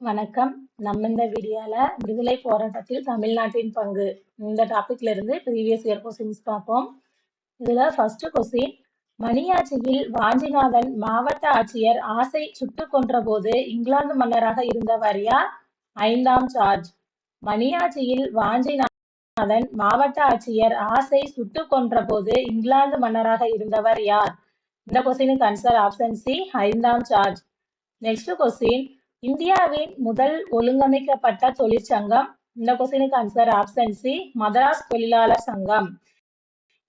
வணக்கம். நம்ம இந்த வீடியோல விடுதலை போராட்டத்தில் தமிழ்நாட்டின் பங்கு இந்த டாபிக்ல இருந்து ப்ரீவியஸ் இயர் கொஸ்டின்ஸ் பார்ப்போம். இதுல ஃபர்ஸ்ட் கொஸ்டின் மணியாட்சியில் வாஞ்சிநாதன் மாவட்ட ஆட்சியர் ஆசை சுட்டுக் கொன்றபோது இங்கிலாந்து மன்னராக இருந்தவர் யார்? ஐந்தாம் சார்ஜ். மணியாட்சியில் வாஞ்சிநாதன் மாவட்ட ஆட்சியர் ஆசை சுட்டுக் கொன்றபோது இங்கிலாந்து மன்னராக இருந்தவர் யார்? இந்த கொஸ்டினுக்கு ஆன்சர் ஆப்ஷன் சி ஐந்தாம் சார்ஜ். நெக்ஸ்ட் கொஸ்டின் இந்தியாவின் முதல் ஒழுங்கமைக்கப்பட்ட தொழிற்சங்கம் இந்த கொஸ்டினுக்கு ஆன்சர் ஆப்ஷன் சி மதராஸ் தொழிலாளர் சங்கம்.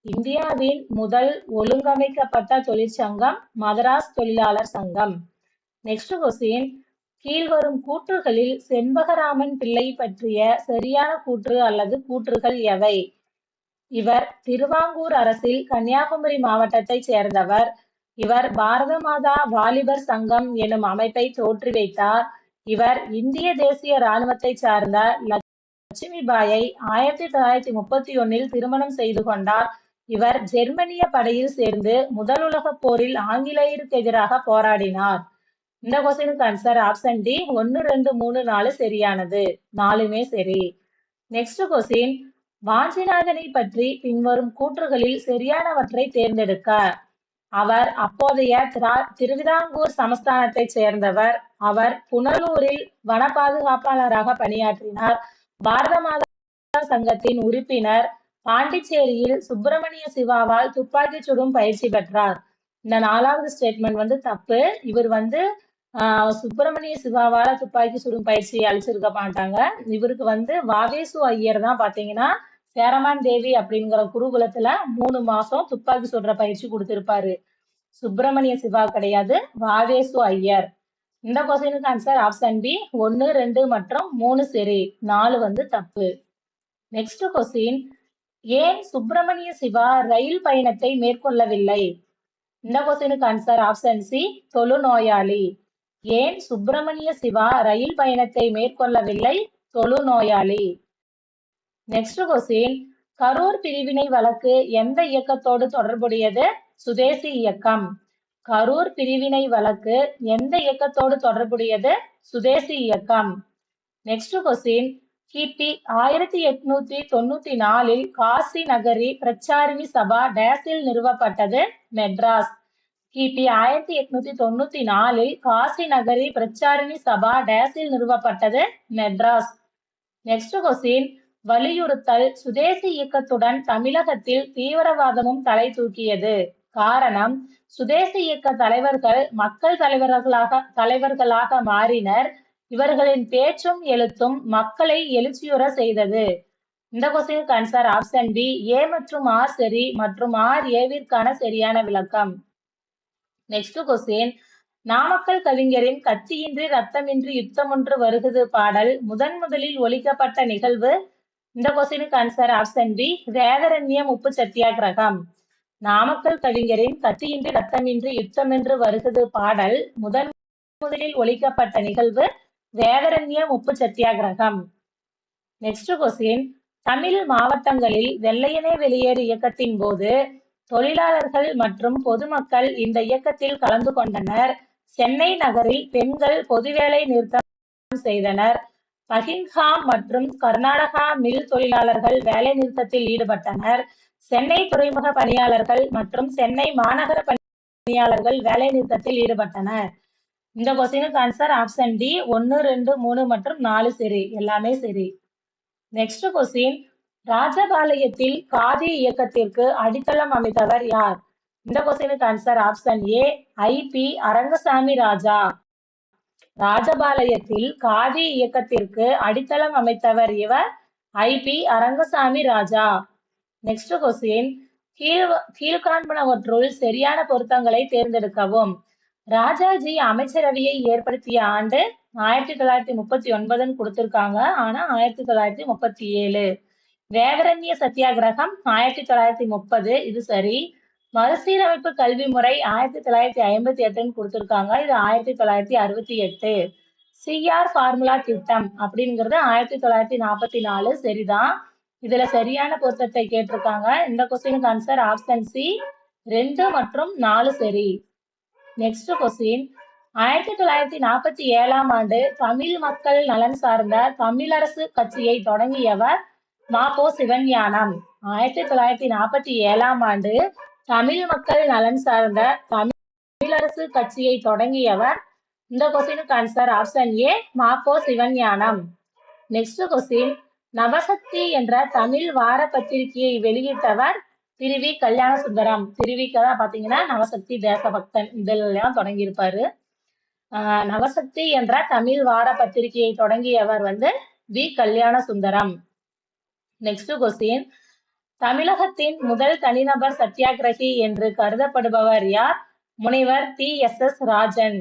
இந்தியாவின் முதல் ஒழுங்கமைக்கப்பட்ட தொழிற்சங்கம் மதராஸ் தொழிலாளர் சங்கம். நெக்ஸ்ட் கொஸ்டின் கீழ்வரும் கூற்றுகளில் செண்பகராமன் பிள்ளை பற்றிய சரியான கூற்று அல்லது கூற்றுகள் எவை? இவர் திருவாங்கூர் அரசில் கன்னியாகுமரி மாவட்டத்தைச் சேர்ந்தவர். இவர் பாரத மாதா வாலிபர் சங்கம் எனும் அமைப்பை தோற்றி வைத்தார். இவர் இந்திய தேசிய இராணுவத்தை சார்ந்த லட்சுமிபாயை ஆயிரத்தி தொள்ளாயிரத்தி முப்பத்தி ஒன்னில் திருமணம் செய்து கொண்டார். இவர் ஜெர்மனிய படையில் சேர்ந்து முதல் உலகப் போரில் ஆங்கிலேயருக்கு எதிராக போராடினார். இந்த கொஸ்டினுக்கு ஆன்சர் ஆப்ஷன் டி ஒன்னு ரெண்டு மூணு நாலு சரியானது. நாலுமே சரி. நெக்ஸ்ட் கொஸ்டின் வாஞ்சிநாதனை பற்றி பின்வரும் கூற்றுகளில் சரியானவற்றை தேர்ந்தெடுக்க. அவர் அப்போதைய திருவிதாங்கூர் சமஸ்தானத்தை சேர்ந்தவர். அவர் புனலூரில் வன பாதுகாப்பாளராக பணியாற்றினார். பாரத மாதா சங்கத்தின் உறுப்பினர் பாண்டிச்சேரியில் சுப்பிரமணிய சிவாவால் துப்பாக்கி சுடும் பயிற்சி பெற்றார். இந்த நாலாவது ஸ்டேட்மெண்ட் வந்து தப்பு. இவர் வந்து சுப்பிரமணிய சிவாவால துப்பாக்கி சுடும் பயிற்சி அளிச்சிருக்க மாட்டாங்க. இவருக்கு வந்து வாவேசு ஐயர் தான் பாத்தீங்கன்னா சேரமான் தேவி அப்படிங்கிற குருகுலத்துல மூணு மாசம் துப்பாக்கி சுடுற பயிற்சி கொடுத்திருப்பாரு. சுப்பிரமணிய சிவா கிடையாது வாவேசு ஐயர். இந்த கொஸ்டினுக்கு ஆன்சர் ஆப்ஷன் பி ஒன்னு ரெண்டு மற்றும் மூணு சரி நாலு வந்து தப்பு. நெக்ஸ்ட் கொஸ்டின் ஏன் சுப்பிரமணிய சிவா ரயில் பயணத்தை மேற்கொள்ளவில்லை? இந்த கொஸ்டினுக்கு ஆன்சர் ஆப்ஷன் சி தொழுநோயாளி. ஏன் சுப்பிரமணிய சிவா ரயில் பயணத்தை மேற்கொள்ளவில்லை? தொழுநோயாளி. நெக்ஸ்ட் கொஸ்டின் கரூர் பிரிவினை வழக்கு எந்த இயக்கத்தோடு தொடர்புடையது? சுதேசி இயக்கம். கரூர் பிரிவினை வழக்கு எந்த இயக்கத்தோடு தொடர்புடையது? சுதேசி இயக்கம். நெக்ஸ்ட் கொஸ்டின் கிபி ஆயிரத்தி எட்நூத்தி தொண்ணூத்தி நாலில் காசி நகரி பிரச்சாரிணி சபா டேஸில் நிறுவப்பட்டது மெட்ராஸ். கிபி ஆயிரத்தி எட்நூத்தி தொண்ணூத்தி நாலில் காசி நகரி பிரச்சாரிணி சபா டேஸில் நிறுவப்பட்டது மெட்ராஸ். நெக்ஸ்ட் கொஸ்டின் வலியுறுத்தல் சுதேசி இயக்கத்துடன் தமிழகத்தில் தீவிரவாதமும் தலை தூக்கியது. காரணம் சுதேசி இயக்க தலைவர்கள் மக்கள் தலைவர்களாக தலைவர்களாக மாறினர். இவர்களின் பேச்சும் எழுத்தும் மக்களை எழுச்சியுற செய்தது. இந்த கொஸ்டினுக்கு ஆன்சர் ஆப்ஷன் பி ஏ மற்றும் ஆர் சரி மற்றும் ஆர் ஏவிற்கான சரியான விளக்கம். நெக்ஸ்ட் கொஸ்டின் நாமக்கல் கவிஞரின் கத்தியின்றி ரத்தமின்றி யுத்தமொன்று வருகுது பாடல் முதன் முதலில் ஒழிக்கப்பட்ட நிகழ்வு இந்த கொஸ்டினுக்கு ஆன்சர் ஆப்ஷன் பி வேதரண்யம் உப்பு சத்தியாகிரகம். நாமக்கல் கவிஞரின் கத்தியின்றி ரத்தமின்றி யுத்தமென்று வருகிறது பாடல் முதன் முதலில் ஒழிக்கப்பட்ட நிகழ்வு வேதரண்யம் உப்பு சத்தியாகிரகம். நெக்ஸ்ட் கொஸ்டின் தமிழ் மாவட்டங்களில் வெள்ளையனே வெளியேறு இயக்கத்தின் போது தொழிலாளர்கள் மற்றும் பொதுமக்கள் இந்த இயக்கத்தில் கலந்து கொண்டனர். சென்னை நகரில் பெண்கள் பொதுவேலை நிறுத்தம் செய்தனர். பகிங்ஹாம் மற்றும் கர்நாடகா மில் தொழிலாளர்கள் வேலை நிறுத்தத்தில் ஈடுபட்டனர். சென்னை துறைமுக பணியாளர்கள் மற்றும் சென்னை மாநகர பணியாளர்கள் வேலை நிறுத்தத்தில் ஈடுபட்டனர். இந்த கொஸ்டினுக்கு ஆன்சர் ஆப்ஷன் டி ஒன்னு ரெண்டு மூணு மற்றும் நாலு சரி. எல்லாமே சரி. நெக்ஸ்ட் கொஸ்டின் ராஜபாளையத்தில் காதி இயக்கத்திற்கு அடித்தளம் அமைத்தவர் யார்? இந்த கொஸ்டினுக்கு answer option A I P. Arangasami Raja. ராஜபாளையத்தில் khadi இயக்கத்திற்கு அடித்தளம் அமைத்தவர் இவர் I P Arangasami Raja. Next question கீழ் கீழ்காண்பனவற்றுள் சரியான பொருத்தங்களை தேர்ந்தெடுக்கவும். ராஜாஜி அமைச்சரவையை ஏற்படுத்திய ஆண்டு ஆயிரத்தி தொள்ளாயிரத்தி முப்பத்தி ஒன்பதுன்னு கொடுத்திருக்காங்க. ஆனா ஆயிரத்தி தொள்ளாயிரத்தி முப்பத்தி ஏழு. வேவரண்ய சத்தியாகிரகம் ஆயிரத்தி தொள்ளாயிரத்தி முப்பது. இது சரி. மறுசீரமைப்பு கல்வி முறை ஆயிரத்தி தொள்ளாயிரத்தி ஐம்பத்தி எட்டுன்னு கொடுத்துருக்காங்க. இது ஆயிரத்தி தொள்ளாயிரத்தி அறுபத்தி எட்டு. சிஆர் ஃபார்முலா திட்டம் அப்படிங்கிறது ஆயிரத்தி தொள்ளாயிரத்தி நாற்பத்தி நாலு. சரிதான். இதுல சரியான பொருத்தத்தை கேட்டிருக்காங்க. இந்த கொஸ்டினுக்கு ஆன்சர் ஆப்ஷன் சி ரெண்டு மற்றும் நாலு சரி. நெக்ஸ்ட் கொஸ்டின் ஆயிரத்தி தொள்ளாயிரத்தி நாற்பத்தி ஏழாம் ஆண்டு தமிழ் மக்கள் நலன் சார்ந்த தமிழரசு கட்சியை தொடங்கியவர் மாபோ சிவஞானம். ஆயிரத்தி தொள்ளாயிரத்தி நாற்பத்தி ஏழாம் ஆண்டு தமிழ் மக்கள் நலன் சார்ந்த தமிழரசு கட்சியை தொடங்கியவர் இந்த கொஸ்டினுக்கு answer option A Mapo Sivagnanam. Next question Navasakthi என்ற தமிழ் வார பத்திரிகையை வெளியிட்டவர் திருவி கல்யாண சுந்தரம் திருவிக்கு தான் பாத்தீங்கன்னா நவசக்தி தேசபக்தன். இதெல்லாம் தொடங்கியிருப்பாரு. ஆஹ் நவசக்தி என்ற தமிழ் வார பத்திரிகையை தொடங்கியவர் வந்து we Kalyana Sundaram next question தமிழகத்தின் முதல் தனிநபர் சத்தியாகிரகி என்று கருதப்படுபவர் யார்? முனைவர் டி. எஸ். எஸ். ராஜன்.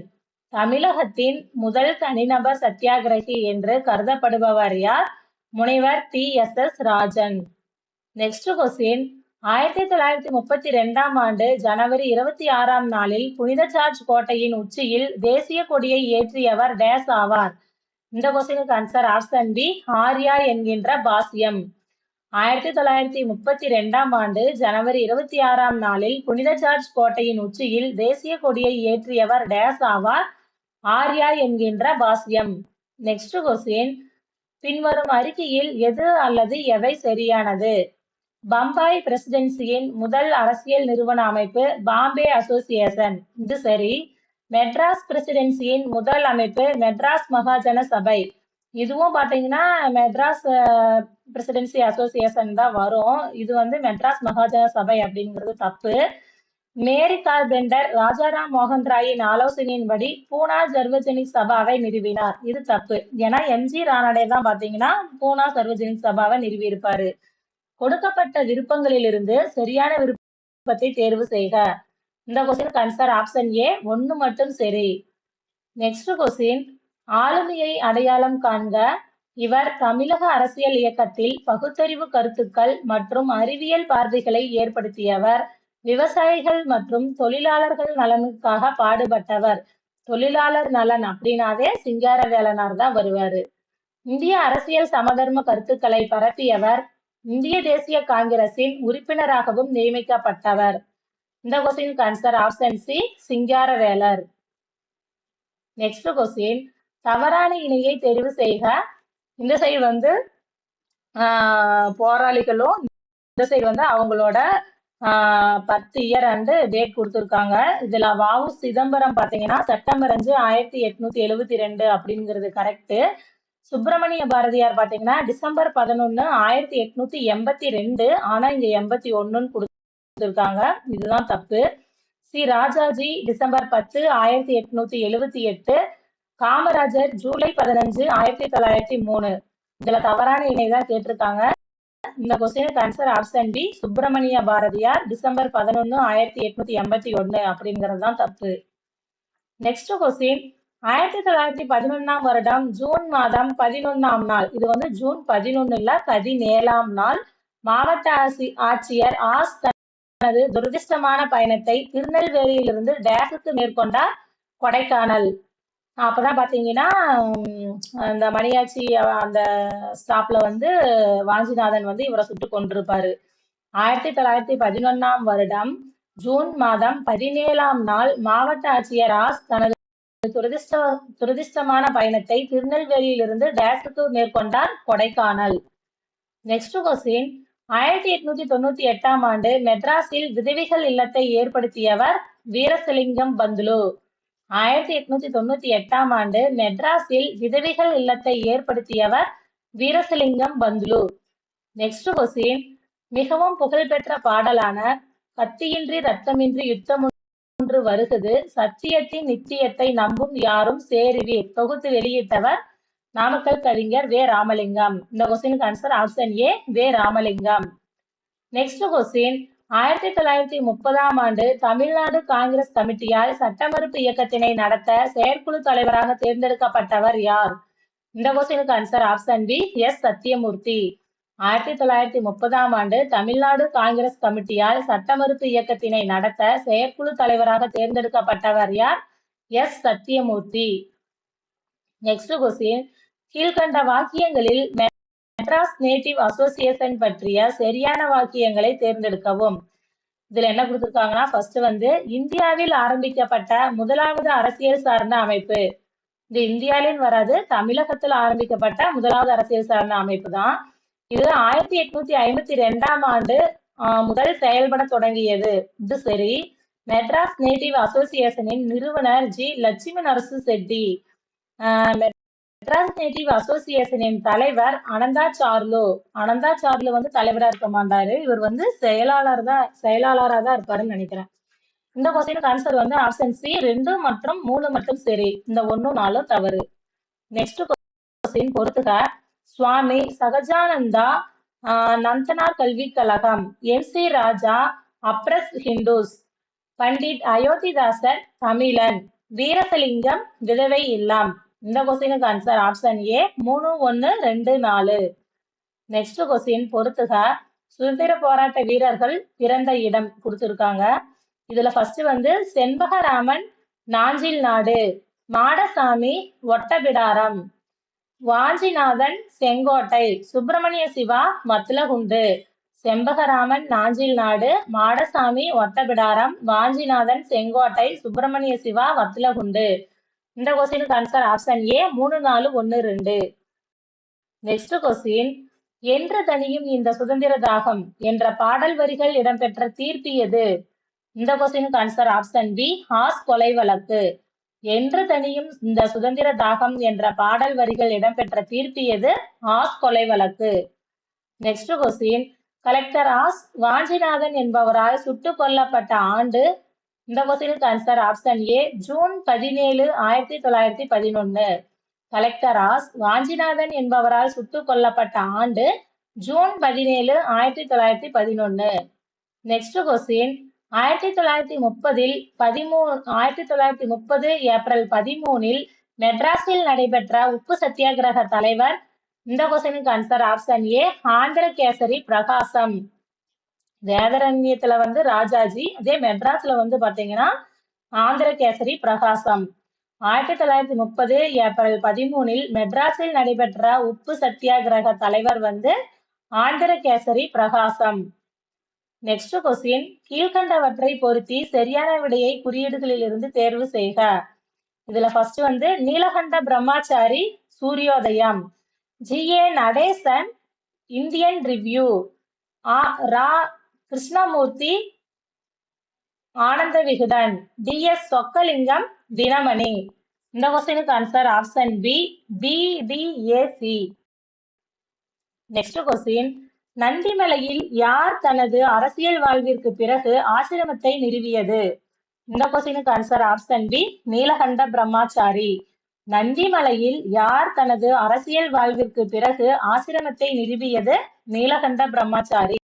தமிழகத்தின் முதல் தனிநபர் சத்தியாகிரகி என்று கருதப்படுபவர் யார்? முனைவர் T. S. S. Rajan. Next question ஆயிரத்தி தொள்ளாயிரத்தி முப்பத்தி ரெண்டாம் ஆண்டு ஜனவரி இருபத்தி ஆறாம் நாளில் புனித சார்ஜ் கோட்டையின் உச்சியில் தேசிய கொடியை ஏற்றியவர் டேஸ் ஆவார் இந்த கொஸ்டினுக்கு ஆன்சர் ஆப்ஷன் பி ஆர்யா என்கின்ற பாசியம் ஆயிரத்தி தொள்ளாயிரத்தி முப்பத்தி ரெண்டாம் ஆண்டு ஜனவரி இருபத்தி ஆறாம் நாளில் புனித ஜார்ஜ் கோட்டையின் உச்சியில் தேசிய கொடியை ஏற்றியவர் டேஸ் ஆவார் ஆர்யா என்கின்ற பாஸ்யம் நெக்ஸ்ட் கொஸ்டின் பின்வரும் அறிக்கையில் எது அல்லது எவை சரியானது? பம்பாய் பிரசிடென்சியின் முதல் அரசியல் நிறுவன அமைப்பு பாம்பே அசோசியேஷன். இது சரி. மெட்ராஸ் பிரசிடென்சியின் முதல் அமைப்பு மெட்ராஸ் மகாஜன சபை. இதுவும் பாத்தீங்கன்னா மெட்ராஸ் பிரசிடென்சி அசோசியேஷன் தான் வரும். இது வந்து மெட்ராஸ் மகாஜன சபை அப்படிங்கிறது தப்பு. மேரி கார்பெண்டர் ராஜாராம் மோகன் ராயின் ஆலோசனையின்படி பூனா சர்வஜனிக் சபாவை நிறுவினார். இது தப்பு. ஏன்னா எம்ஜி ராணடே தான் பாத்தீங்கன்னா பூனா சர்வஜனிக் சபாவை நிறுவியிருப்பாரு. கொடுக்கப்பட்ட விருப்பங்களிலிருந்து சரியான விருப்பத்தை தேர்வு செய்க. இந்த கொஸ்டின் ஆன்சர் ஆப்ஷன் ஏ ஒன்னு மட்டும் சரி. நெக்ஸ்ட் கொஸ்டின் ஆளுமையை அடையாளம் காண்க. இவர் தமிழக அரசியல் இயக்கத்தில் பகுத்தறிவு கருத்துக்கள் மற்றும் அறிவியல் பார்வைகளை ஏற்படுத்தியவர். விவசாயிகள் மற்றும் தொழிலாளர்கள் நலனுக்காக பாடுபட்டவர். தொழிலாளர் நலன் அப்படின்னாவே சிங்கார வேலனார் தான் வருவாரு. இந்திய அரசியல் சமதர்ம கருத்துக்களை பரப்பியவர். இந்திய தேசிய காங்கிரசின் உறுப்பினராகவும் நியமிக்கப்பட்டவர். இந்த question answer option C Singaravelar. Next question தவறான இணையை தெரிவு செய்க. இந்த சைடு வந்து போராளிகளும் இந்த சைடு வந்து அவங்களோட பத்து இயர் அண்டு டேட் கொடுத்துருக்காங்க. இதுல வாவு சிதம்பரம் பார்த்தீங்கன்னா செப்டம்பர் அஞ்சு ஆயிரத்தி எட்நூத்தி எழுபத்தி ரெண்டு அப்படிங்கிறது கரெக்ட் சுப்பிரமணிய பாரதியார் பார்த்தீங்கன்னா டிசம்பர் பதினொன்னு ஆயிரத்தி எட்நூத்தி எண்பத்தி ரெண்டு. ஆனா இங்க எண்பத்தி ஒன்னுன்னு கொடுத்துருக்காங்க. இதுதான் தப்பு. சி. ராஜாஜி டிசம்பர் பத்து ஆயிரத்தி எட்நூத்தி எழுபத்தி எட்டு. காமராஜர் ஜூலை பதினஞ்சு ஆயிரத்தி தொள்ளாயிரத்தி மூணு. இதுல தவறான இணை தான் கேட்டிருக்காங்க. இந்த கொஸ்டினுக்கு answer option B Subramania Bharathiyar December பதினொன்னு ஆயிரத்தி எட்நூத்தி எண்பத்தி ஒன்னு அப்படிங்கிறது தான் தப்பு. நெக்ஸ்ட் கொஸ்டின் ஆயிரத்தி தொள்ளாயிரத்தி பதினொன்னாம் வருடம் ஜூன் மாதம் பதினொன்னாம் நாள். இது வந்து ஜூன் பதினொன்னுல பதினேழாம் நாள். மாவட்ட ஆசி ஆட்சியர் ஆஸ் தனது துரதிருஷ்டமான பயணத்தை திருநெல்வேலியிலிருந்து டேஸுக்கு மேற்கொண்டார் கொடைக்கானல். அப்பதான் பாத்தீங்கன்னா அந்த மணியாச்சி அந்த ஸ்டாப்ல வந்து வாஞ்சிநாதன் வந்து இவரை சுட்டு கொண்டிருப்பாரு ஆயிரத்தி தொள்ளாயிரத்தி பதினொன்னாம் வருடம் ஜூன் மாதம் பதினேழாம் நாள் மாவட்ட ஆட்சியர் ஆஸ் தனது துரதிஷ்ட துரதிஷ்டமான பயணத்தை திருநெல்வேலியிலிருந்து டேஸுக்கு மேற்கொண்டார் கொடைக்கானல். நெக்ஸ்ட் கொஸ்டின் ஆயிரத்தி எட்நூத்தி தொண்ணூத்தி எட்டாம் ஆண்டு மெட்ராஸில் விதவிகள் இல்லத்தை ஏற்படுத்தியவர் வீரசிலிங்கம் பந்துலு. ஆயிரத்தி எட்நூத்தி தொண்ணூத்தி எட்டாம் ஆண்டு மெட்ராஸில் விதவிகள் இல்லத்தை ஏற்படுத்தியவர் வீரசலிங்கம் பந்துலு நெக்ஸ்ட் கொஸ்டின் மிகவும் புகழ்பெற்ற பாடலான கத்தியின்றி ரத்தமின்றி யுத்தம் ஒன்று வருகுது சத்தியத்தின் நிச்சயத்தை நம்பும் யாரும் சேருவீர். தொகுத்து வெளியிட்டவர் நாமக்கல் கவிஞர் வே. ராமலிங்கம். இந்த கொஸ்டினுக்கு answer option A Ve. Ramalingam. Next question ஆயிரத்தி தொள்ளாயிரத்தி முப்பதாம் ஆண்டு தமிழ்நாடு காங்கிரஸ் கமிட்டியால் சட்ட மறுப்பு இயக்கத்தினை நடத்த செயற்குழு தலைவராக தேர்ந்தெடுக்கப்பட்டவர் யார்? இந்த கொஸ்டினுக்கு answer option B S Sathyamurthy. ஆயிரத்தி தொள்ளாயிரத்தி முப்பதாம் ஆண்டு தமிழ்நாடு காங்கிரஸ் கமிட்டியால் சட்ட மறுப்பு இயக்கத்தினை நடத்த செயற்குழு தலைவராக தேர்ந்தெடுக்கப்பட்டவர் யார்? எஸ் சத்தியமூர்த்தி. நெக்ஸ்ட் கொஸ்டின் கீழ்கண்ட வாக்கியங்களில் மெட்ராஸ் நேட்டிவ் அசோசியேஷன் பற்றிய சரியான வாக்கியங்களை தேர்ந்தெடுக்கவும். இதுல என்ன கொடுத்துருக்காங்கன்னா ஃபர்ஸ்ட் வந்து இந்தியாவில் ஆரம்பிக்கப்பட்ட முதலாவது அரசியல் சார்ந்த அமைப்பு. இது இந்தியாவிலும் வராது தமிழகத்தில் ஆரம்பிக்கப்பட்ட முதலாவது அரசியல் சார்ந்த அமைப்பு தான். இது ஆயிரத்தி எட்நூத்தி ஐம்பத்தி ரெண்டாம் ஆண்டு முதல் செயல்பட தொடங்கியது. இது சரி. மெட்ராஸ் நேட்டிவ் அசோசியேஷனின் நிறுவனர் ஜி. லட்சுமி நரசு செட்டி ஆஹ், மெட்ராஸ் நேட்டிவ் அசோசியேஷனின் தலைவர் அனந்தா சார்லோ. அனந்தா சார்லோ வந்து தலைவரா இருக்க மாட்டாரு. இவர் வந்து செயலாளர் தான் செயலாளரா தான் இருப்பாருன்னு நினைக்கிறேன். இந்த கொஸ்டினுக்கு ஆன்சர் வந்து ஆப்ஷன் சி ரெண்டு மற்றும் மூணு மட்டும் சரி. இந்த ஒன்னும் நாலும் தவறு. நெக்ஸ்ட் கொஸ்டின் பொறுத்துக. சுவாமி சகஜானந்தா ஆஹ், நந்தனார் கல்வி கழகம் M. C. Raja oppressed Hindus Pandit Ayothidasar Tamilan Veeresalingam விதவை இல்லாம். இந்த கொஸ்டினுக்கு ஆன்சர் ஆப்ஷன் ஏ மூணு ஒன்று ரெண்டு நாலு. நெக்ஸ்ட் கொஸ்டின் பொறுத்துக. சுதந்திர போராட்ட வீரர்கள் பிறந்த இடம் கொடுத்துருக்காங்க. இதுல ஃபர்ஸ்ட் வந்து செண்பகராமன் நாஞ்சில் நாடு மாடசாமி ஒட்டபிடாரம் வாஞ்சிநாதன் செங்கோட்டை சுப்பிரமணிய சிவா மத்திலகுண்டு. செம்பகராமன் நாஞ்சில் நாடு மாடசாமி ஒட்டபிடாரம் வாஞ்சிநாதன் செங்கோட்டை சுப்பிரமணிய சிவா வத்திலகுண்டு இந்த கொஸ்டினுக்கு ஆன்சர் ஆப்ஷன் ஏ மூணு நாலு ஒன்று ரெண்டு. நெக்ஸ்ட் கொஸ்டின் என்று தனியும் இந்த சுதந்திர தாகம் என்ற பாடல் வரிகள் இடம்பெற்ற தீர்ப்பு எது? இந்த கொஸ்டினுக்கு ஆன்சர் ஆப்ஷன் பி ஹாஸ் கொலை வழக்கு. என்று தனியும் இந்த சுதந்திர தாகம் என்ற பாடல் வரிகள் இடம்பெற்ற தீர்ப்பு எது? ஹாஸ் கொலை வழக்கு. Next question collector Ashe Vanchinathan என்பவரால் சுட்டுக் கொல்லப்பட்ட ஆண்டு இந்த கொஸ்டினுக்கு ஆன்சர் ஆப்ஷன் ஏ ஜூன் பதினேழு ஆயிரத்தி தொள்ளாயிரத்தி பதினொன்னு. கலெக்டர் ஆஸ் வாஞ்சிநாதன் என்பவரால் சுட்டுக் கொல்லப்பட்ட ஆண்டு ஜூன் பதினேழு ஆயிரத்தி தொள்ளாயிரத்தி பதினொன்னு. நெக்ஸ்ட் கொஸ்டின் ஆயிரத்தி தொள்ளாயிரத்தி முப்பதில் பதிமூ ஆயிரத்தி தொள்ளாயிரத்தி முப்பது ஏப்ரல் பதிமூனில் மெட்ராஸில் நடைபெற்ற உப்பு சத்தியாகிரக தலைவர் இந்த கொஸ்டினுக்கு answer option A Andhra Kesari Prakasam. வேதரண்யத்துல வந்து ராஜாஜி அதே மெட்ராஸ்ல வந்து பாத்தீங்கன்னா ஆந்திர கேசரி பிரகாசம். ஆயிரத்தி தொள்ளாயிரத்தி முப்பது ஏப்ரல் பதிமூனில் மெட்ராஸில் நடைபெற்ற உப்பு சத்தியாகிரக தலைவர் வந்து ஆந்திர கேசரி பிரகாசம். நெக்ஸ்ட் கொஸ்டின் கீழ்கண்டவற்றை பொருத்தி சரியான விடையை குறியீடுகளில் இருந்து தேர்வு செய்க. இதுல ஃபர்ஸ்ட் வந்து Neelakanta Brahmachari Suryodayam. G A Natesan Indian review ah raw Krishnamurthy Ananda Vikatan T. S. Chockalingam Dinamani. இந்த question answer option B B D A C next question நந்திமலையில் யார் தனது அரசியல் வாழ்விற்கு பிறகு ஆசிரமத்தை நிறுவியது? இந்த question answer option B Neelakanta Brahmachari. நந்திமலையில் யார் தனது அரசியல் வாழ்விற்கு பிறகு ஆசிரமத்தை நிறுவியது? நீலகண்ட பிரம்மாச்சாரி.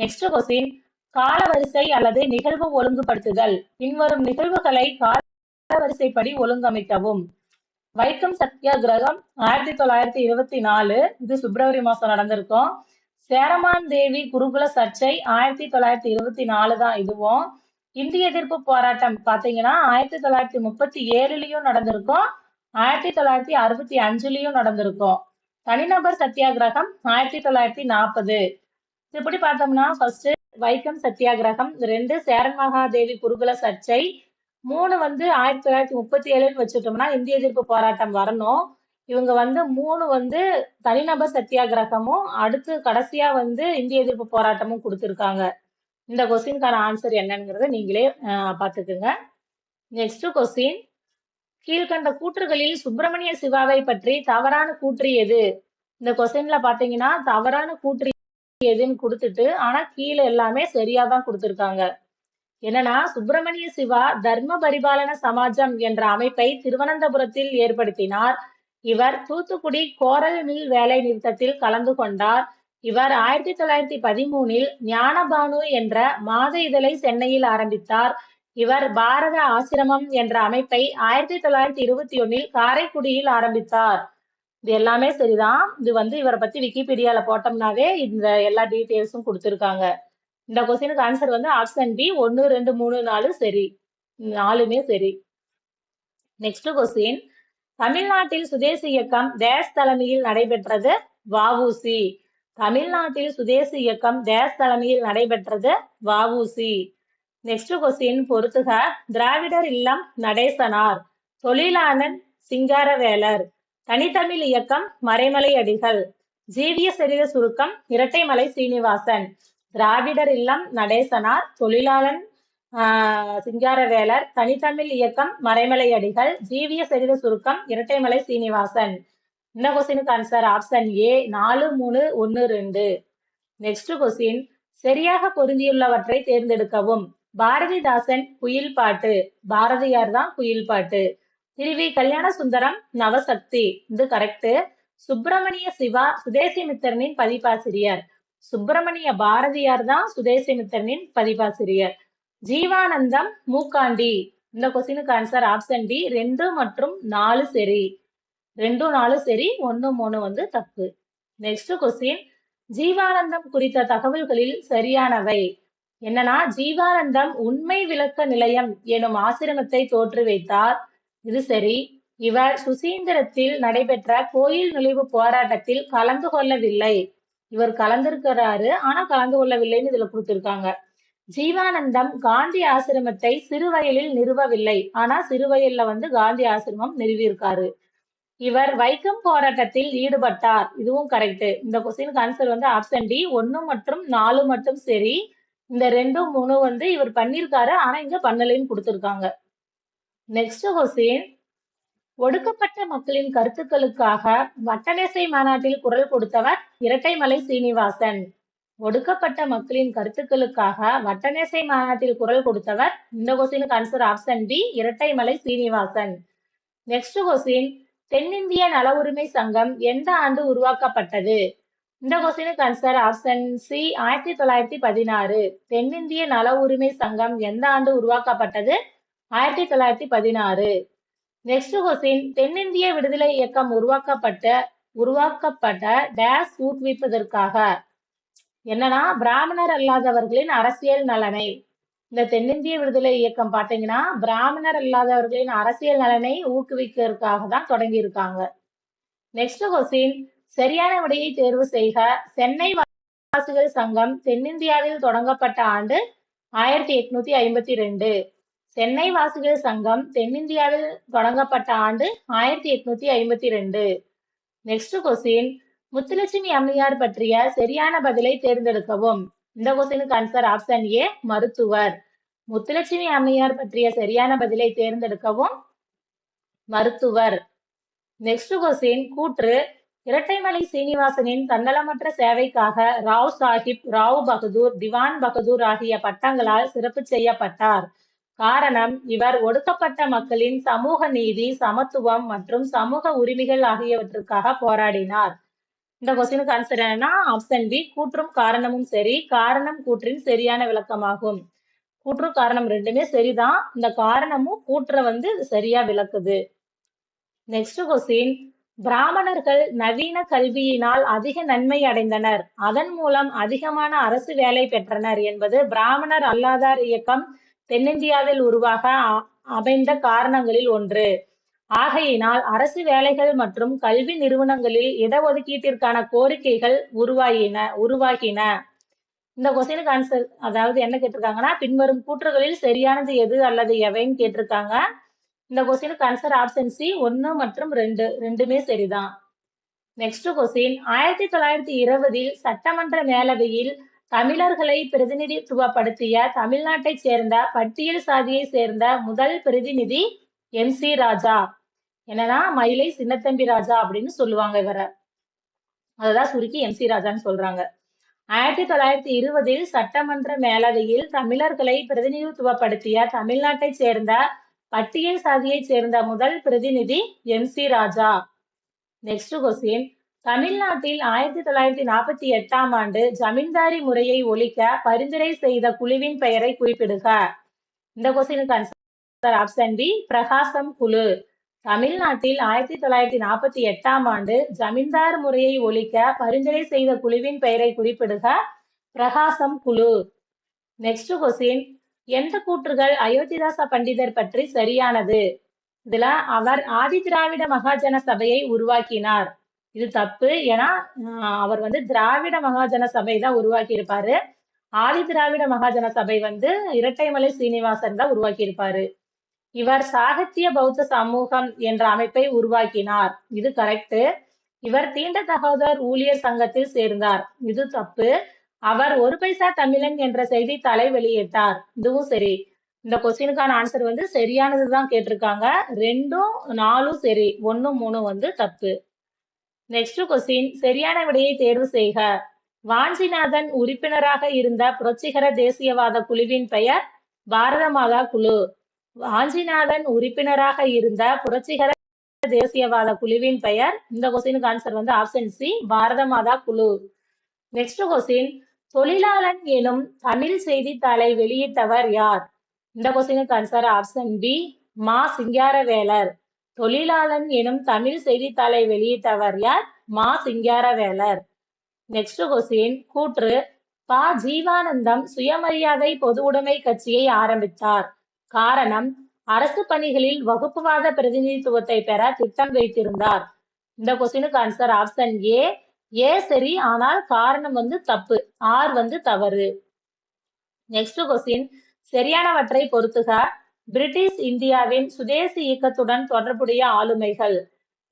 நெக்ஸ்ட் கொஸ்டின் காலவரிசை அல்லது நிகழ்வு ஒழுங்குபடுத்துதல். பின்வரும் நிகழ்வுகளை காலவரிசைப்படி ஒழுங்கமைக்கவும். வைக்கம் சத்தியாகிரகம் ஆயிரத்தி தொள்ளாயிரத்தி இருபத்தி நாலு. இது பிப்ரவரி மாசம் நடந்திருக்கும். சேரமான் தேவி குருகுல சர்ச்சை ஆயிரத்தி தொள்ளாயிரத்தி இருபத்தி நாலு தான் இதுவும். இந்திய எதிர்ப்பு போராட்டம் பாத்தீங்கன்னா ஆயிரத்தி தொள்ளாயிரத்தி முப்பத்தி ஏழுலயும் நடந்திருக்கும். ஆயிரத்தி தொள்ளாயிரத்தி அறுபத்தி அஞ்சுலயும் நடந்திருக்கும். தனிநபர் சத்தியாகிரகம் ஆயிரத்தி தொள்ளாயிரத்தி நாற்பது. இப்படி பார்த்தோம்னா ஃபர்ஸ்ட் வைக்கம் சத்தியாகிரகம். ரெண்டு சேரன் மகாதேவி குருகுல சர்ச்சை. மூணு வந்து ஆயிரத்தி தொள்ளாயிரத்தி முப்பத்தி ஏழுன்னு வச்சுட்டோம்னா இந்திய எதிர்ப்பு போராட்டம் வரணும். இவங்க வந்து மூணு வந்து தனிநபர் சத்தியாகிரகமும் அடுத்து கடைசியா வந்து இந்திய எதிர்ப்பு போராட்டமும் கொடுத்துருக்காங்க. இந்த கொஸ்டின்கான ஆன்சர் என்னங்கிறத நீங்களே பார்த்துக்குங்க. நெக்ஸ்ட் கொஸ்டின் கீழ்கண்ட கூற்றுகளில் சுப்பிரமணிய சிவாவை பற்றி தவறான கூற்று எது? இந்த கொஸ்டின்ல பாத்தீங்கன்னா தவறான கூற்று எதுன்னு கொடுத்துட்டு ஆனா கீழே எல்லாமே சரியா தான் கொடுத்துருக்காங்க. என்னன்னா சுப்பிரமணிய சிவா தர்ம பரிபாலன சமாஜம் என்ற அமைப்பை திருவனந்தபுரத்தில் ஏற்படுத்தினார். இவர் தூத்துக்குடி கோரல் மில் வேலை நிறுத்தத்தில் கலந்து கொண்டார். இவர் ஆயிரத்தி தொள்ளாயிரத்தி பதிமூனில் ஞானபானு என்ற மாத இதழை சென்னையில் ஆரம்பித்தார். இவர் பாரத ஆசிரமம் என்ற அமைப்பை ஆயிரத்தி தொள்ளாயிரத்தி இருபத்தி ஒன்னில் காரைக்குடியில் ஆரம்பித்தார். இது எல்லாமே சரிதான். இது வந்து இவரை பத்தி விக்கிபீடியால போட்டோம்னாவே இந்த எல்லா டீட்டெயில்ஸும் கொடுத்துருக்காங்க. இந்த கொஸ்டினுக்கு ஆன்சர் வந்து ஆப்ஷன் பி ஒன்று ரெண்டு மூணு நாலு சரி. நாலுமே சரி. நெக்ஸ்ட் கொஸ்டின் தமிழ்நாட்டில் சுதேசி இயக்கம் தேஷ் தலைமையில் நடைபெற்றது வஉசி. தமிழ்நாட்டில் சுதேசி இயக்கம் தேஷ் தலைமையில் நடைபெற்றது வஉசி. நெக்ஸ்ட் கொஸ்டின் பொறுத்துக. திராவிடர் இல்லம் நடேசனார். தொழிலாளன் சிங்காரவேலர். தனித்தமிழ் இயக்கம் மறைமலை அடிகள். ஜீவிய சரித சுருக்கம் இரட்டைமலை சீனிவாசன். திராவிடர் இல்லம் நடேசனார் தொழிலாளன் சிங்காரவேலர். தனித்தமிழ் இயக்கம் மறைமலை அடிகள். ஜீவிய சரித சுருக்கம் இரட்டைமலை சீனிவாசன். இந்த கொஸ்டினுக்கு ஆன்சர் ஆப்ஷன் ஏ நாலு மூணு ஒன்னு ரெண்டு. நெக்ஸ்ட் கொஸ்டின் சரியாக பொருந்தியுள்ளவற்றை தேர்ந்தெடுக்கவும். பாரதிதாசன் குயில் பாட்டு. பாரதியார் தான் குயில் பாட்டு. திருவி கல்யாண சுந்தரம் நவசக்தி. இது கரெக்ட் சுப்பிரமணிய சிவா சுதேசிமித்திரனின் பதிப்பாசிரியர். சுப்பிரமணிய பாரதியார் தான் சுதேசிமித்திரனின் பதிப்பாசிரியர். ஜீவானந்தம் மூக்காண்டி. இந்த கொஸ்டினுக்கு ஆன்சர் ஆப்ஷன் டி ரெண்டு மற்றும் நாலு சரி. ரெண்டும் நாலு சரி ஒன்னு மூணு வந்து தப்பு. நெக்ஸ்ட் கொஸ்டின் ஜீவானந்தம் குறித்த தகவல்களில் சரியானவை. என்னன்னா ஜீவானந்தம் உண்மை விளக்க நிலையம் எனும் ஆசிரமத்தை தோற்று வைத்தார் இது சரி. இவர் சுசீந்திரத்தில் நடைபெற்ற கோயில் நுழைவு போராட்டத்தில் கலந்து கொள்ளவில்லை. இவர் கலந்திருக்கிறாரு ஆனா கலந்து கொள்ளவில்லைன்னு இதுல கொடுத்திருக்காங்க. ஜீவானந்தம் காந்தி ஆசிரமத்தை சிறுவயலில் நிறுவவில்லை. ஆனா சிறுவயல்ல வந்து காந்தி ஆசிரமம் நிறுவியிருக்காரு. இவர் வைக்கம் போராட்டத்தில் ஈடுபட்டார். இதுவும் கரெக்ட் இந்த கொஸ்டினுக்கு ஆன்சர் வந்து ஆப்ஷன் டி ஒன்னு மற்றும் நாலு மட்டும் சரி. இந்த ரெண்டும் மூணு வந்து இவர் பண்ணியிருக்காரு ஆனா இங்க பண்ணலைன்னு கொடுத்துருக்காங்க. நெக்ஸ்ட் ஹொசேன். ஒடுக்கப்பட்ட மக்களின் கருத்துக்களுக்காக வட்டமேசை மாநாட்டில் குரல் கொடுத்தவர் இரட்டைமலை சீனிவாசன். ஒடுக்கப்பட்ட மக்களின் கருத்துக்களுக்காக வட்டமேசை மாநாட்டில் குரல் கொடுத்தவர் இந்த கொஸ்டினுக்கு answer option D Rettaimalai Srinivasan. Next question தென்னிந்திய நல உரிமை சங்கம் எந்த ஆண்டு உருவாக்கப்பட்டது? இந்த கொஸ்டினுக்கு ஆன்சர் ஆப்ஷன் சி ஆயிரத்தி தொள்ளாயிரத்தி பதினாறு. தென்னிந்திய நல உரிமை சங்கம் எந்த ஆண்டு உருவாக்கப்பட்டது? ஆயிரத்தி தொள்ளாயிரத்தி பதினாறு. நெக்ஸ்ட் கொஸ்டின் தென்னிந்திய விடுதலை இயக்கம் உருவாக்கப்பட்ட உருவாக்கப்பட்ட டேஸ் ஊக்குவிப்பதற்காக. என்னன்னா பிராமணர் அல்லாதவர்களின் அரசியல் நலனை. இந்த தென்னிந்திய விடுதலை இயக்கம் பாத்தீங்கன்னா பிராமணர் அல்லாதவர்களின் அரசியல் நலனை ஊக்குவிக்கிறதுக்காக தான் தொடங்கி இருக்காங்க நெக்ஸ்ட் கொஸ்டின் சரியான விடையை தேர்வு செய்க. சென்னை வாசிகள் சங்கம் தென்னிந்தியாவில் தொடங்கப்பட்ட ஆண்டு ஆயிரத்தி எட்நூத்தி ஐம்பத்தி ரெண்டு. சென்னை வாசிகள் சங்கம் தென்னிந்தியாவில் தொடங்கப்பட்ட ஆண்டு ஆயிரத்தி எட்நூத்தி ஐம்பத்தி ரெண்டு. நெக்ஸ்ட் கொஸ்டின் முத்துலட்சுமி அம்மையார் பற்றிய சரியான பதிலை தேர்ந்தெடுக்கவும். இந்த கொஸ்டினுக்கு ஆன்சர் ஆப்ஷன் ஏ மருத்துவர். முத்துலட்சுமி அம்மையார் பற்றிய சரியான பதிலை தேர்ந்தெடுக்கவும். மருத்துவர். நெக்ஸ்ட் கொஸ்டின் கூற்று. இரட்டைமலை சீனிவாசனின் தன்னலமற்ற சேவைக்காக ராவ் சாஹிப் ராவ் பகதூர் திவான் பகதூர் ஆகிய பட்டங்களால் சிறப்பு செய்யப்பட்டார். காரணம் இவர் ஒடுக்கப்பட்ட மக்களின் சமூக நீதி சமத்துவம் மற்றும் சமூக உரிமைகள் ஆகியவற்றுக்காக போராடினார். இந்த கொஸ்டினுக்கு ஆன்சர் என்னன்னா ஆப்ஷன் பி கூற்றும் காரணமும் சரி காரணம் கூற்றின் சரியான விளக்கமாகும். கூற்று காரணம் ரெண்டுமே சரிதான் இந்த காரணமும் கூற்ற வந்து சரியா விளக்குது. நெக்ஸ்ட் கொஸ்டின் பிராமணர்கள் நவீன கல்வியினால் அதிக நன்மை அடைந்தனர். அதன் மூலம் அதிகமான அரசு வேலை பெற்றனர் என்பது பிராமணர் அல்லாதார் இயக்கம் தென்னிந்தியாவில் உருவாக அ- அமைந்த காரணங்களில் ஒன்று. ஆகையினால் அரசு வேலைகள் மற்றும் கல்வி நிறுவனங்களில் இடஒதுக்கீட்டிற்கான கோரிக்கைகள் உருவாகின உருவாகின. இந்த கொஸ்டினுக்கு ஆன்சர் அதாவது என்ன கேட்டிருக்காங்கன்னா பின்வரும் கூற்றுகளில் சரியானது எது அல்லது எவைன்னு கேட்டிருக்காங்க. இந்த கொஸ்டினுக்கு ஆன்சர் ஆப்ஷன் சி ஒன்னு மற்றும் ரெண்டு ரெண்டுமே சரிதான். நெக்ஸ்ட் கொஸ்டின் ஆயிரத்தி தொள்ளாயிரத்தி இருபதில் சட்டமன்ற மேலவையில் தமிழர்களை பிரதிநிதித்துவப்படுத்திய தமிழ்நாட்டைச் சேர்ந்த பட்டியல் சாதியை சேர்ந்த முதல் பிரதிநிதி எம் சி ராஜா. என்னன்னா மயிலை சின்னத்தம்பி ராஜா அப்படின்னு சொல்லுவாங்க இவரை. அததான் சுருக்கி எம் சி ராஜான்னு சொல்றாங்க. ஆயிரத்தி தொள்ளாயிரத்தி இருபதில் சட்டமன்ற மேலவையில் தமிழர்களை பிரதிநிதித்துவப்படுத்திய தமிழ்நாட்டைச் சேர்ந்த பட்டியல் சாதியைச் சேர்ந்த முதல் பிரதிநிதி M C Raja. Next question தமிழ்நாட்டில் ஆயிரத்தி தொள்ளாயிரத்தி நாற்பத்தி எட்டாம் ஆண்டு ஜமீன்தாரி முறையை ஒழிக்க பரிந்துரை செய்த குழுவின் பெயரை குறிப்பிடுக. இந்த கொஸ்டினுக்கு ஆன்சர் ஆப்ஷன் பி பிரகாசம் குழு. தமிழ்நாட்டில் ஆயிரத்தி தொள்ளாயிரத்தி நாற்பத்தி எட்டாம் ஆண்டு ஜமீன்தார் முறையை ஒழிக்க பரிந்துரை செய்த குழுவின் பெயரை குறிப்பிடுக. பிரகாசம் குழு. நெக்ஸ்ட் கொஸ்டின் எந்த கூற்றுகள் அயோத்திதாச பண்டிதர் பற்றி சரியானது? இதுல அவர் ஆதி திராவிட மகாஜன சபையை உருவாக்கினார். இது தப்பு. ஏன்னா அவர் வந்து திராவிட மகாஜன சபை தான் உருவாக்கி இருப்பாரு ஆதி திராவிட மகாஜன சபை வந்து இரட்டைமலை சீனிவாசன் தான் உருவாக்கி இருப்பாரு இவர் சாகித்ய பௌத்த சமூகம் என்ற அமைப்பை உருவாக்கினார். இது கரெக்ட் இவர் தீண்டத்தகாதோர் ஊழியர் சங்கத்தில் சேர்ந்தார். இது தப்பு. அவர் ஒரு பைசா தமிழன் என்ற செய்தித்தாளை வெளியிட்டார். இதுவும் சரி. இந்த கொஸ்டினுக்கான ஆன்சர் வந்து சரியானதுதான் கேட்டிருக்காங்க. ரெண்டும் நாலும் சரி. ஒன்னும் மூணும் வந்து தப்பு. நெக்ஸ்ட் கொஸ்டின் சரியான விடையை தேர்வு செய்க. வாஞ்சிநாதன் உறுப்பினராக இருந்த புரட்சிகர தேசியவாத குழுவின் பெயர் பாரத மாதா குழு. வாஞ்சிநாதன் உறுப்பினராக இருந்த புரட்சிகர தேசியவாத குழுவின் பெயர் இந்த கொஸ்டினுக்கு ஆன்சர் வந்து ஆப்ஷன் சி பாரத மாதா குழு. நெக்ஸ்ட் கொஸ்டின் தொழிலாளன் எனும் தமிழ் செய்தித்தாளை வெளியிட்டவர் யார்? இந்த கொஸ்டினுக்கு ஆன்சர் ஆப்ஷன் பி மா சிங்காரவேலர். தொழிலாளன் எனும் தமிழ் செய்தித்தாளை வெளியிட்டவர் யார்? மா சிங்காரவேலர். நெக்ஸ்ட் கொஸ்டின் கூற்று. ப. ஜீவானந்தம் சுயமரியாதை பொது உடைமை கட்சியை ஆரம்பித்தார். காரணம் அரசு பணிகளில் வகுப்புவாத பிரதிநிதித்துவத்தை பெற திட்டம் வைத்திருந்தார். இந்த கொஸ்டினுக்கு ஆன்சர் ஆப்ஷன் ஏ ஏ சரி ஆனால் காரணம் வந்து தப்பு. ஆர் வந்து தவறு. நெக்ஸ்ட் கொஸ்டின் சரியானவற்றை பொறுத்துக. பிரிட்டிஷ் இந்தியாவின் சுதேசி இயக்கத்துடன் தொடர்புடைய ஆளுமைகள்.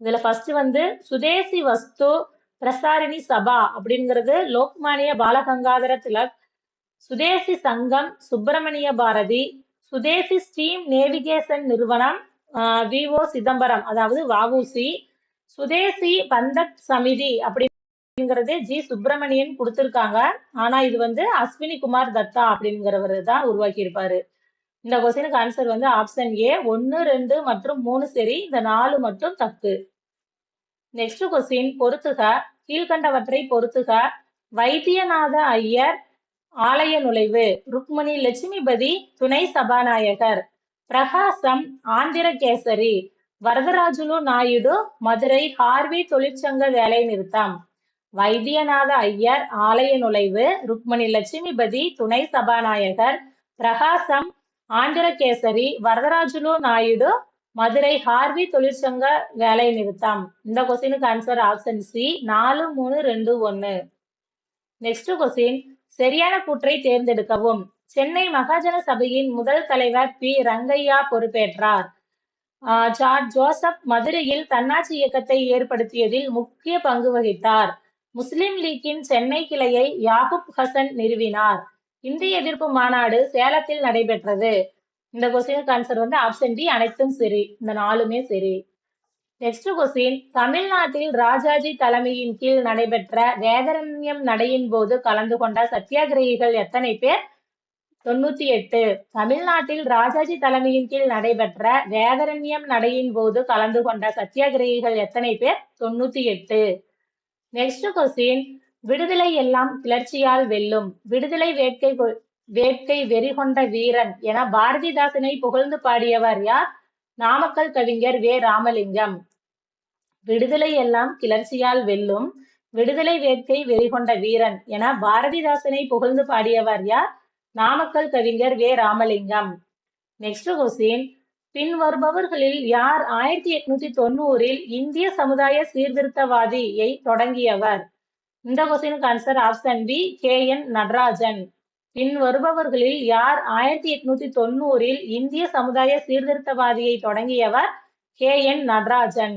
இதுல ஃபர்ஸ்ட் வந்து சுதேசி வஸ்து பிரசாரிணி சபா அப்படிங்கிறது லோக்மானிய பாலகங்காதர திலக் சுதேசி சங்கம் சுப்பிரமணிய பாரதி சுதேசி ஸ்டீம் நேவிகேஷன் நிறுவனம் விஓ சிதம்பரம் அதாவது வஉசி சுதேசி பந்தக் சமிதி அப்படிங்கிறது ஜி. சுப்பிரமணியன் கொடுத்திருக்காங்க. ஆனா இது வந்து அஸ்வினி குமார் தத்தா அப்படிங்கிறவர் தான் உருவாக்கி இருப்பாரு இந்த கொஸ்டினுக்கு ஆன்சர் வந்து ஆப்ஷன் ஏ ஒன்னு ரெண்டு மற்றும் மூணு சரி இந்த நாலு மட்டும் தப்பு. நெக்ஸ்ட் கொஸ்டின் பொறுத்துக. கீழ்கண்டவற்றை பொறுத்துக. வைத்தியநாத ஐயர் ஆலய நுழைவு. ருக்மணி லட்சுமிபதி துணை சபாநாயகர். பிரகாசம் ஆந்திரகேசரி. வரதராஜுலு நாயுடு மதுரை ஹார்வி தொழிற்சங்க வேலை நிறுத்தம். வைத்தியநாத ஐயர் ஆலய நுழைவு. ருக்மணி லட்சுமிபதி துணை சபாநாயகர். பிரகாசம் ஆந்திரகேசரி வரதராஜுலு நாயுடு மதுரை ஹார்வி தொழிற்சங்க வேலை நிறுத்தம். இந்த கொஸ்டினுக்கு ஆன்சர் ஆப்ஷன் சி நாலு மூணு ரெண்டு ஒன்னு. நெக்ஸ்ட் கொஸ்டின் சரியான கூற்றை தேர்ந்தெடுக்கவும். சென்னை மகாஜன சபையின் முதல் தலைவர் பி. ரங்கையா பொறுப்பேற்றார். ஆஹ் ஜார்ஜ் ஜோசப் மதுரையில் தன்னாட்சி இயக்கத்தை ஏற்படுத்தியதில் முக்கிய பங்கு வகித்தார். முஸ்லிம் லீக்கின் சென்னை கிளையை யாகுப் ஹசன் நிறுவினார். இந்திய எதிர்ப்பு மாநாடு சேலத்தில் நடைபெற்றது. இந்த கொஸ்டினுக்கு ஆன்சர் வந்து ஆப்ஷன் டி அனைத்தும் சரி. இந்த நாலுமே சரி. நெக்ஸ்ட் கொஸ்டின் தமிழ்நாட்டில் ராஜாஜி தலைமையின் கீழ் நடைபெற்ற வேதரண்யம் நடையின் போது கலந்து கொண்ட சத்தியாகிரகிகள் எத்தனை பேர்? தொண்ணூத்தி எட்டு. தமிழ்நாட்டில் ராஜாஜி தலைமையின் கீழ் நடைபெற்ற வேதரண்யம் நடையின் போது கலந்து கொண்ட சத்தியாகிரகிகள் எத்தனை பேர்? தொண்ணூத்தி எட்டு. நெக்ஸ்ட் கொஸ்டின் விடுதலை எல்லாம் கிளர்ச்சியால் வெல்லும். விடுதலை வேட்கை வேட்கை வேட்கை வெறிகொண்ட வீரன் என பாரதிதாசனை புகழ்ந்து பாடியவர் யார்? நாமக்கல் கவிஞர் வே. ராமலிங்கம். விடுதலை எல்லாம் கிளர்ச்சியால் வெல்லும். விடுதலை வேட்கை வெறிகொண்ட வீரன் என பாரதிதாசனை புகழ்ந்து பாடியவர் யார்? நாமக்கல் கவிஞர் வே. ராமலிங்கம். நெக்ஸ்ட் கொஸ்டின் பின் வருபவர்களில் யார் ஆயிரத்தி எட்நூத்தி தொண்ணூறில் இந்திய சமுதாய சீர்திருத்தவாதியை தொடங்கியவர்? இந்த கொஸ்டினுக்கு answer option B K N Natarajan. பின் வருபவர்களில் யார் ஆயிரத்தி எட்நூத்தி தொண்ணூறில் இந்திய சமுதாய சீர்திருத்தவாதியை தொடங்கியவர்? K N Natarajan.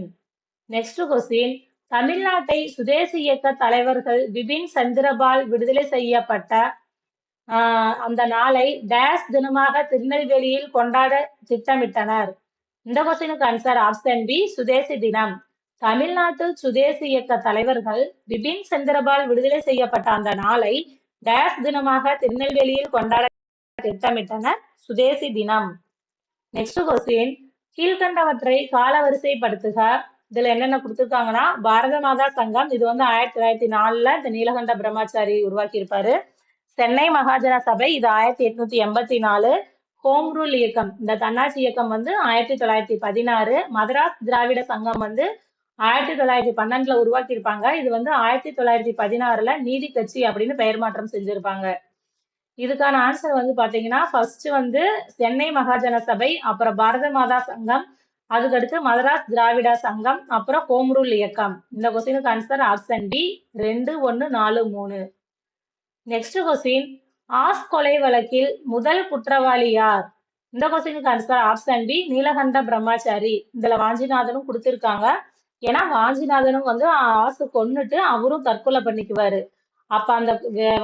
Next question தமிழ்நாட்டை சுதேசி இயக்க தலைவர்கள் பிபின் சந்திரபால் விடுதலை செய்யப்பட்ட ஆஹ் அந்த நாளை டேஸ் தினமாக திருநெல்வேலியில் கொண்டாட திட்டமிட்டனர். இந்த கொஸ்டினுக்கு ஆன்சர் ஆப்ஷன் பி சுதேசி தினம். தமிழ்நாட்டில் சுதேசி இயக்க தலைவர்கள் பிபின் சந்திரபால் விடுதலை செய்யப்பட்ட அந்த நாளை டேஸ் தினமாக திருநெல்வேலியில் கொண்டாட திட்டமிட்டனர் சுதேசி தினம். நெக்ஸ்ட் கொஸ்டின் கீழ்கண்டவற்றை காலவரிசைப்படுத்துக. இதுல என்னென்ன கொடுத்துருக்காங்கன்னா பாரத மாதா சங்கம் இது வந்து ஆயிரத்தி தொள்ளாயிரத்தி நாலுல இந்த நீலகண்ட பிரம்மாச்சாரி உருவாக்கி இருப்பாரு சென்னை மகாஜன சபை இது ஆயிரத்தி எட்நூத்தி எண்பத்தி நாலு. ஹோம் ரூல் இயக்கம் இந்த தன்னாட்சி இயக்கம் வந்து ஆயிரத்தி தொள்ளாயிரத்தி பதினாறு. மதராஸ் திராவிட சங்கம் வந்து ஆயிரத்தி தொள்ளாயிரத்தி பன்னெண்டுல உருவாக்கி இருப்பாங்க இது வந்து ஆயிரத்தி தொள்ளாயிரத்தி பதினாறுல நீதி கட்சி அப்படின்னு பெயர் மாற்றம் செஞ்சிருப்பாங்க. இதுக்கான ஆன்சர் வந்து பாத்தீங்கன்னா ஃபர்ஸ்ட் வந்து சென்னை மகாஜன சபை அப்புறம் பாரத மாதா சங்கம் அதுக்கடுத்து மதராஸ் திராவிடா சங்கம் அப்புறம் ஹோம் ரூல் இயக்கம். இந்த கொஸ்டினுக்கு ஆன்சர் ஆப்ஷன் டி ரெண்டு ஒன்று நாலு மூணு. நெக்ஸ்ட் கொஸ்டின் ஆஸ் கொலை வழக்கில் முதல் குற்றவாளி யார்? இந்த கொஸ்டினுக்கு answer option B Neelakanta Brahmachari. இதுல வாஞ்சிநாதனும் கொடுத்திருக்காங்க. ஏன்னா வாஞ்சிநாதனும் வந்து ஆசு கொன்னுட்டு அவரும் தற்கொலை பண்ணிக்குவாரு. அப்ப அந்த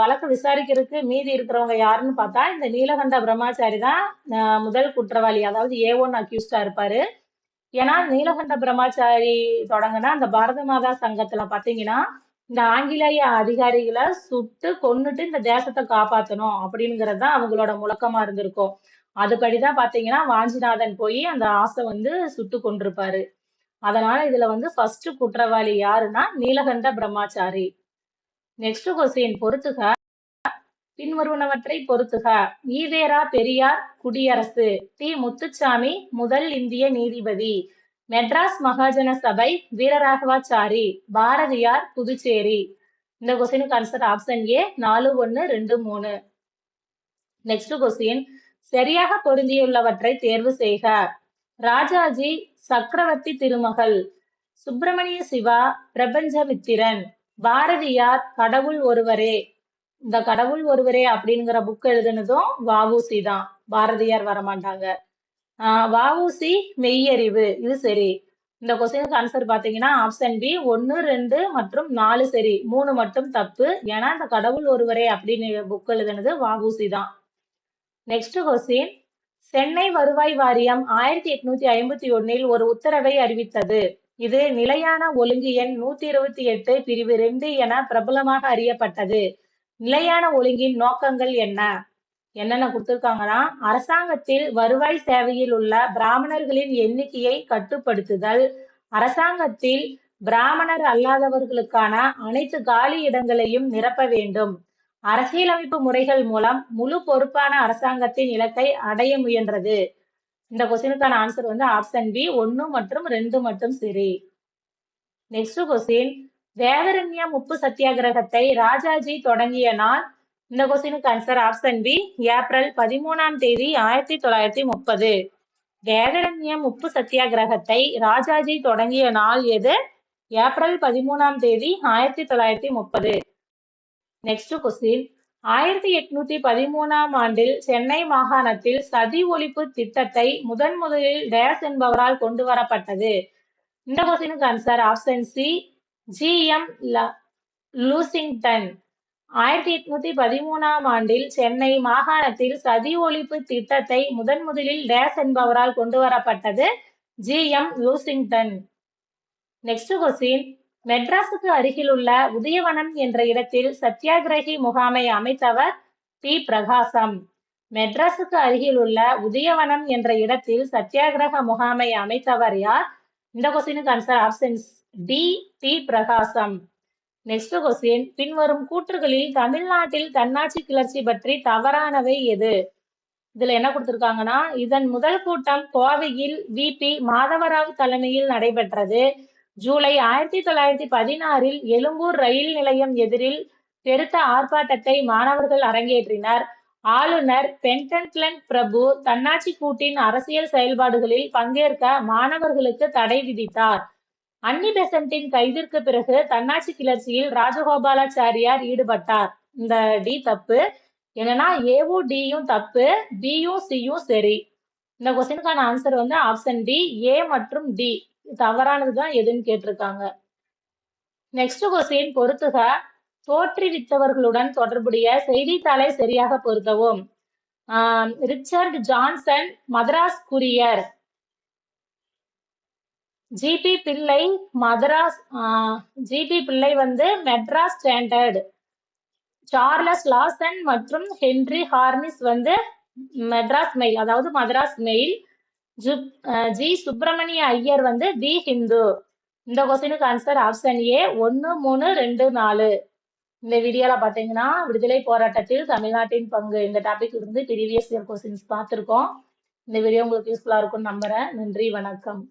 வழக்கு விசாரிக்கிறதுக்கு மீதி இருக்கிறவங்க யாருன்னு பார்த்தா இந்த நீலகண்ட பிரம்மாச்சாரி தான் முதல் குற்றவாளி அதாவது ஏ ஒன் அக்யூஸ்டா இருப்பாரு. ஏன்னா நீலகண்ட பிரம்மாச்சாரி தொடங்கினா அந்த பாரத மாதா சங்கத்துல பாத்தீங்கன்னா இந்த ஆங்கிலேய அதிகாரிகளை சுட்டு கொன்னுட்டு இந்த தேசத்தை காப்பாத்தணும் அப்படிங்கிறது தான் அவங்களோட முழக்கமா இருந்திருக்கும். அதுபடிதான் பாத்தீங்கன்னா வாஞ்சிநாதன் போய் அந்த ஆசை வந்து சுட்டு கொண்டிருப்பாரு. அதனால இதுல வந்து ஃபர்ஸ்ட் குற்றவாளி யாருன்னா நீலகண்ட பிரம்மாச்சாரி. நெக்ஸ்ட் கொஸ்டின் பொறுத்துக. பின்வருவனவற்றை பொறுத்துக. ஈவேரா பெரியார் குடியரசு. டி. முத்துச்சாமி முதல் இந்திய நீதிபதி. மெட்ராஸ் மகாஜன சபை வீரராகவாச்சாரி. பாரதியார் புதுச்சேரி. இந்த கொஸ்டினுக்கு ஆன்சர் ஆப்ஷன் ஏ நாலு ஒன்னு ரெண்டு மூணு. நெக்ஸ்ட் கொஸ்டின் சரியாக பொருந்தியுள்ளவற்றை தேர்வு செய்க. ராஜாஜி சக்கரவர்த்தி திருமகள். சுப்பிரமணிய சிவா பிரபஞ்சமித்திரன் பாரதியார் கடவுள் ஒருவரே. இந்த கடவுள் ஒருவரே அப்படிங்கிற புக் எழுதுனதும் வாவூசி தான். பாரதியார் வரமாட்டாங்க. ஆஹ் வஉசி மெய்யறிவு. இது சரி. இந்த கொஸ்டினுக்கு ஆன்சர் பாத்தீங்கன்னா ஆப்ஷன் பி ஒன்னு ரெண்டு மற்றும் நாலு சரி. மூணு மட்டும் தப்பு. ஏன்னா இந்த கடவுள் ஒருவரே அப்படின்னு புக் எழுதுனது வாவூசி தான். நெக்ஸ்ட் கொஸ்டின் சென்னை வருவாய் வாரியம் ஆயிரத்தி எட்நூத்தி ஐம்பத்தி ஒன்னில் ஒரு உத்தரவை அறிவித்தது. இது நிலையான ஒழுங்கு எண் நூத்தி இருபத்தி எட்டு பிரிவு ரெண்டு என பிரபலமாக அறியப்பட்டது. நிலையான ஒழுங்கின் நோக்கங்கள் என்ன? என்னென்ன கொடுத்துருக்காங்கன்னா அரசாங்கத்தில் வருவாய் சேவையில் உள்ள பிராமணர்களின் எண்ணிக்கையை கட்டுப்படுத்துதல் அரசாங்கத்தில் பிராமணர் அல்லாதவர்களுக்கான அனைத்து காலி இடங்களையும் நிரப்ப வேண்டும். அரசியலமைப்பு முறைகள் மூலம் முழு பொறுப்பான அரசாங்கத்தின் இலக்கை அடைய முயன்றது. இந்த கொஸ்டினுக்கான ஆன்சர் வந்து ஆப்ஷன் பி ஒன்னு மற்றும் ரெண்டு மட்டும் சரி நெக்ஸ்ட் கொஸ்டின் வேதரண்யம் உப்பு சத்தியாகிரகத்தை ராஜாஜி தொடங்கிய நாள். இந்த கொஸ்டினுக்கு ஆன்சர் ஆப்ஷன் பி ஏப்ரல் பதிமூணாம் தேதி ஆயிரத்தி தொள்ளாயிரத்தி முப்பது. வேதரண்யம் உப்பு சத்தியாகிரகத்தை ராஜாஜி தொடங்கிய நாள் எது? ஏப்ரல் பதிமூணாம் தேதி ஆயிரத்தி தொள்ளாயிரத்தி முப்பது. நெக்ஸ்ட் கொஸ்டின் ஆயிரத்தி எட்நூத்தி பதிமூணாம் ஆண்டில் சென்னை மாகாணத்தில் சதி ஒழிப்பு திட்டத்தை முதன் முதலில் டேஸ் என்பவரால் கொண்டு வரப்பட்டது. இந்த கொஸ்டினுக்கு answer option C G M Lushington ஆயிரத்தி எட்நூத்தி பதிமூணாம் ஆண்டில் சென்னை மாகாணத்தில் சதி ஒழிப்பு திட்டத்தை முதன் முதலில் டேஸ் என்பவரால் கொண்டு வரப்பட்டது G M Lushington next question மெட்ராஸுக்கு அருகில் உள்ள உதயவனம் என்ற இடத்தில் சத்தியாகிரகி முகாமை அமைத்தவர் பி. பிரகாசம். மெட்ராஸுக்கு அருகில் உள்ள உதயவனம் என்ற இடத்தில் சத்தியாகிரக முகாமை அமைத்தவர் யார்? இந்த கொஸ்டினுக்கு answer option D P Prakasam. Next question பின்வரும் கூற்றுகளில் தமிழ்நாட்டில் தன்னாட்சி கிளர்ச்சி பற்றி தவறானவை எது? இதுல என்ன கொடுத்திருக்காங்கன்னா இதன் முதல் கூட்டம் கோவையில் விபி மாதவராவ் தலைமையில் நடைபெற்றது. ஜூலை ஆயிரத்தி தொள்ளாயிரத்தி பதினாறில் எழும்பூர் ரயில் நிலையம் எதிரில் பெருத்த ஆர்ப்பாட்டத்தை மாணவர்கள் அரங்கேற்றினர். ஆளுநர் பென்டன்ட்லன் பிரபு தன்னாட்சி கூட்டின் அரசியல் செயல்பாடுகளில் பங்கேற்க மாணவர்களுக்கு தடை விதித்தார். அன்னி பெசன்ட்டின் கைதிற்கு பிறகு தன்னாட்சி கிளர்ச்சியில் ராஜகோபாலாச்சாரியார் ஈடுபட்டார். இந்த டி தப்பு என்னன்னா ஏவும் டியும் தப்பு பியும் சியும் சரி. இந்த கொஸ்டினுக்கான ஆன்சர் வந்து ஆப்ஷன் டி ஏ மற்றும் டி தவறானது தான் எதுன்னு கேட்டிருக்காங்க. நெக்ஸ்ட் கொஸ்டின் பொறுத்துக. தோற்றுவித்தவர்களுடன் தொடர்புடைய செய்தித்தாளை சரியாக பொருத்தவும். Richard Johnson Madras Courier GP Pillai Madras GP பிள்ளை வந்து மெட்ராஸ் ஸ்டாண்டர்ட். சார்லஸ் லாசன் மற்றும் ஹென்றி ஹார்னிஸ் வந்து மெட்ராஸ் மெயில் அதாவது மதராஸ் மெயில். ஜி சுப்பிரமணிய ஐயர் வந்து தி ஹிந்து. இந்த கொஸ்டினுக்கு ஆன்சர் ஆப்ஷன் ஏ ஒன்று மூணு ரெண்டு நாலு. இந்த வீடியோல பாத்தீங்கன்னா விடுதலை போராட்டத்தில் தமிழ்நாட்டின் பங்கு இந்த டாபிக் இருந்து ப்ரீவியஸ் இயர் கொஸ்டின்ஸ் பார்த்துருக்கோம். இந்த வீடியோ உங்களுக்கு யூஸ்ஃபுல்லா இருக்கும்னு நம்புறேன். நன்றி வணக்கம்.